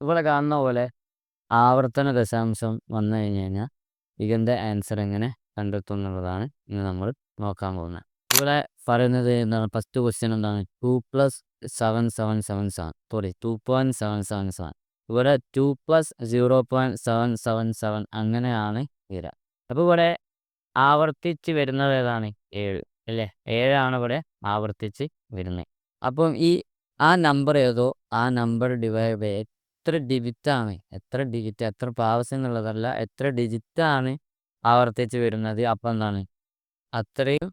ഇവിടെ കാണുന്ന പോലെ ആവർത്തന ദശാംശം വന്നു കഴിഞ്ഞ് കഴിഞ്ഞാൽ ഇതിന്റെ ആൻസർ എങ്ങനെ കണ്ടെത്തും ഇന്ന് നമ്മൾ നോക്കാൻ പോകുന്നത്. ഇവിടെ പറയുന്നത് എന്താണ്? ഫസ്റ്റ് ക്വസ്റ്റ്യൻ എന്താണ്? Two plus seven seven seven seven sorry two point seven seven seven ഇവിടെ two plus zero point seven seven seven അങ്ങനെയാണ് വരിക. അപ്പോൾ ഇവിടെ ആവർത്തിച്ച് വരുന്നത് ഏതാണ്? ഏഴ്. അല്ലേ? ഏഴാണ് ഇവിടെ ആവർത്തിച്ച് വരുന്നത്. അപ്പം ഈ ആ നമ്പർ ഏതോ? ആ നമ്പർ ഡിവൈഡ് ബൈ എത്ര ഡിജിറ്റാണ് എത്ര ഡിജിറ്റ് എത്ര പ്രാവശ്യം എന്നുള്ളതല്ല എത്ര ഡിജിറ്റാണ് ആവർത്തിച്ച് വരുന്നത് അപ്പം എന്താണ്? അത്രയും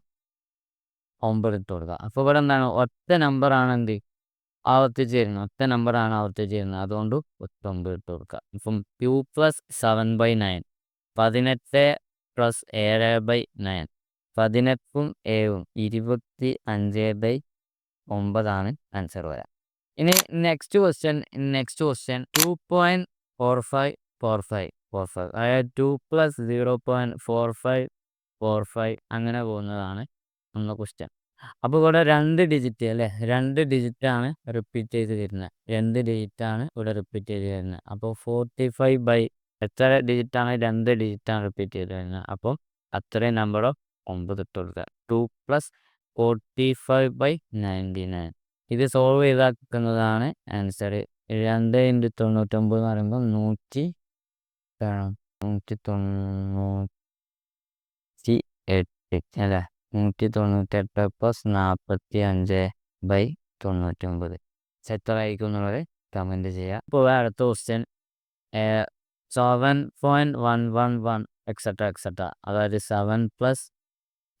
ഒമ്പത് ഇട്ട് കൊടുക്കുക. അപ്പോൾ ഇവിടെ എന്താണ്? ഒറ്റ നമ്പറാണ് എന്ത്? ആവർത്തിച്ച് വരുന്നത്. ഒറ്റ നമ്പറാണ് ആവർത്തിച്ച് വരുന്നത്. അതുകൊണ്ട് ഒറ്റ ഒമ്പത് ഇട്ട് കൊടുക്കുക. ഇപ്പം two plus seven by nine പതിനെട്ട് പ്ലസ് ഏഴ് ബൈ നയൻ പതിനെട്ടും ഏഴും ഇരുപത്തി അഞ്ച് ബൈ ഒമ്പതാണ് ആൻസർ വരാം ഇനി next question next question two point four five four five four five അതായത് two plus zero point four five four five അങ്ങനെ പോകുന്നതാണ് നമ്മുടെ ക്വസ്റ്റ്യൻ അപ്പോൾ ഇവിടെ രണ്ട് ഡിജിറ്റ് അല്ലേ? രണ്ട് ഡിജിറ്റ് ആണ് റിപ്പീറ്റ് ചെയ്ത് തരുന്നത്. രണ്ട് ഡിജിറ്റാണ് ഇവിടെ റിപ്പീറ്റ് ചെയ്ത് തരുന്നത്. അപ്പോൾ ഫോർട്ടി ഫൈവ് ബൈ എത്ര ഡിജിറ്റാണ് രണ്ട് ഡിജിറ്റ് ആണ് റിപ്പീറ്റ് ചെയ്ത് തരുന്നത്. അപ്പോൾ അത്രയും നമ്പർ ഒമ്പത് ഇട്ട് കൊടുക്കുക. Two plus forty five by ninety nine ഇത് സോൾവ് ചെയ്താക്കുന്നതാണ് ആൻസർ രണ്ട് ഇന്റു തൊണ്ണൂറ്റൊമ്പത് എന്ന് പറയുമ്പോൾ നൂറ്റി നൂറ്റി തൊണ്ണൂറ്റി എട്ട് അല്ലേ? നൂറ്റി തൊണ്ണൂറ്റെട്ട് പ്ലസ് നാൽപ്പത്തി അഞ്ച് ബൈ തൊണ്ണൂറ്റൊമ്പത് എത്രയായിരിക്കും എന്നുള്ളത് കമന്റ് ചെയ്യുക ഇപ്പോൾ അടുത്ത question seven point one one one etcetera etcetera അതായത് സെവൻ പ്ലസ്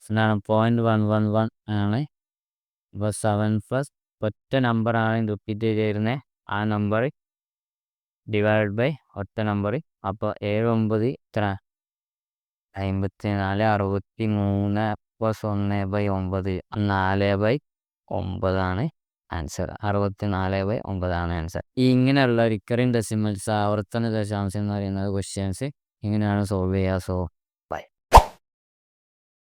എന്താണ്? പോയിന്റ് വൺ വൺ വൺ ആണ്. ഇപ്പോൾ സെവൻ പ്ലസ് ഒറ്റ നമ്പറാണ് റിപ്പീറ്റ് ചെയ്തിരുന്നത് ആ നമ്പർ ഡിവൈഡ് ബൈ ഒറ്റ നമ്പർ അപ്പോൾ ഏഴ് ഒമ്പത് ഇത്ര. അമ്പത്തി നാല് അറുപത്തി മൂന്ന് പ്ലസ് ഒന്ന് ബൈ ഒമ്പത്. നാല് ബൈ ഒമ്പതാണ് ആൻസർ അറുപത്തി നാല് ബൈ ഒമ്പതാണ് ആൻസർ ഇങ്ങനെയുള്ള റിക്കറിങ് ഡെസിമൽസ് ആവർത്തന ദശാംശം എന്ന് പറയുന്നത് ക്വസ്റ്റ്യൻസ് ഇങ്ങനെയാണ് സോൾവ് ചെയ്യുക സോ